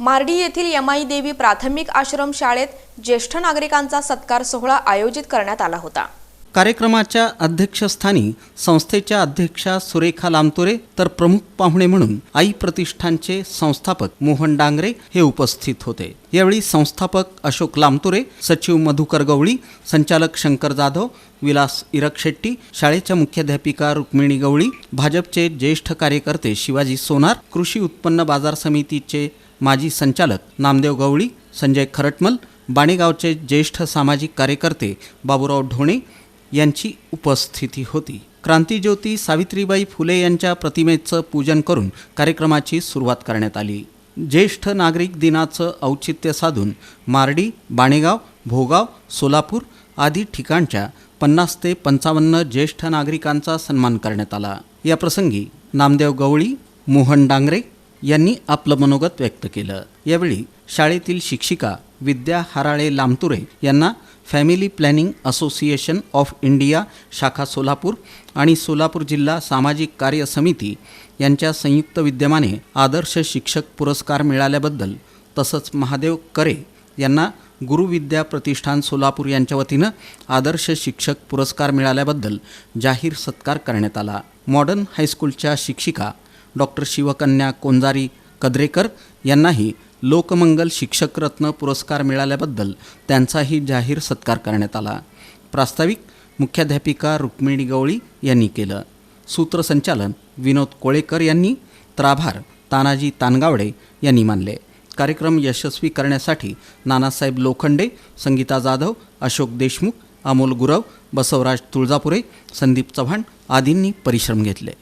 मार्डी येथील यमाई देवी प्राथमिक आश्रम शाळेत ज्येष्ठ नागरिकांचा सत्कार सोहळा आयोजित करण्यात आला होता. कार्यक्रमाच्या अध्यक्षस्थानी संस्थेच्या अध्यक्षा सुरेखा लामतोरे तर प्रमुख पाहुणे म्हणून आई प्रतिष्ठानचे संस्थापक मोहन डांगरे हे उपस्थित होते. यावेळी संस्थापक अशोक लामतोरे सचिव मधुकर गवळी संचालक शंकर जाधव विलास इरकशेट्टी शाळेच्या मुख्याध्यापिका रुक्मिणी गवळी भाजपचे ज्येष्ठ कार्यकर्ते शिवाजी सोनार कृषी उत्पन्न बाजार समितीचे माजी संचालक नामदेव गवळी संजय खरटमल बाणेगावचे ज्येष्ठ सामाजिक कार्यकर्ते बाबूराव ढोणे यांची उपस्थिती होती. क्रांतीज्योती सावित्रीबाई फुले यांच्या प्रतिमेचं पूजन करून कार्यक्रमाची सुरुवात करण्यात आली. ज्येष्ठ नागरिक दिनाचं औचित्य साधून मार्डी बाणेगाव भोगाव सोलापूर आदी ठिकाणच्या पन्नास ते पंचावन्न ज्येष्ठ नागरिकांचा सन्मान करण्यात आला. या प्रसंगी नामदेव गवळी मोहन डांगरे यांनी आपलं मनोगत व्यक्त केलं. यावेळी शाळेतील शिक्षिका विद्या हराळे लामतुरे यांना family planning association of India शाखा सोलापूर आणि सोलापूर जिल्हा सामाजिक कार्य समिती यांच्या संयुक्त विद्यमाने आदर्श शिक्षक पुरस्कार मिळाल्याबद्दल तसंच महादेव करे यांना गुरुविद्या प्रतिष्ठान सोलापूर यांच्या वतीनं आदर्श शिक्षक पुरस्कार मिळाल्याबद्दल जाहीर सत्कार करण्यात आला. मॉडर्न हायस्कूलच्या शिक्षिका डॉक्टर शिवकन्या कोंजारी कद्रेकर यांनाही लोकमंगल शिक्षकरत्न पुरस्कार मिळाल्याबद्दल त्यांचाही जाहीर सत्कार करण्यात आला. प्रास्ताविक मुख्याध्यापिका रुक्मिणी गवळी यांनी केलं. सूत्रसंचालन विनोद कोळेकर यांनी त्राभार तानाजी तानगावडे यांनी मानले. कार्यक्रम यशस्वी करण्यासाठी नानासाहेब लोखंडे संगीता जाधव अशोक देशमुख अमोल गुरव बसवराज तुळजापुरे संदीप चव्हाण आदींनी परिश्रम घेतले.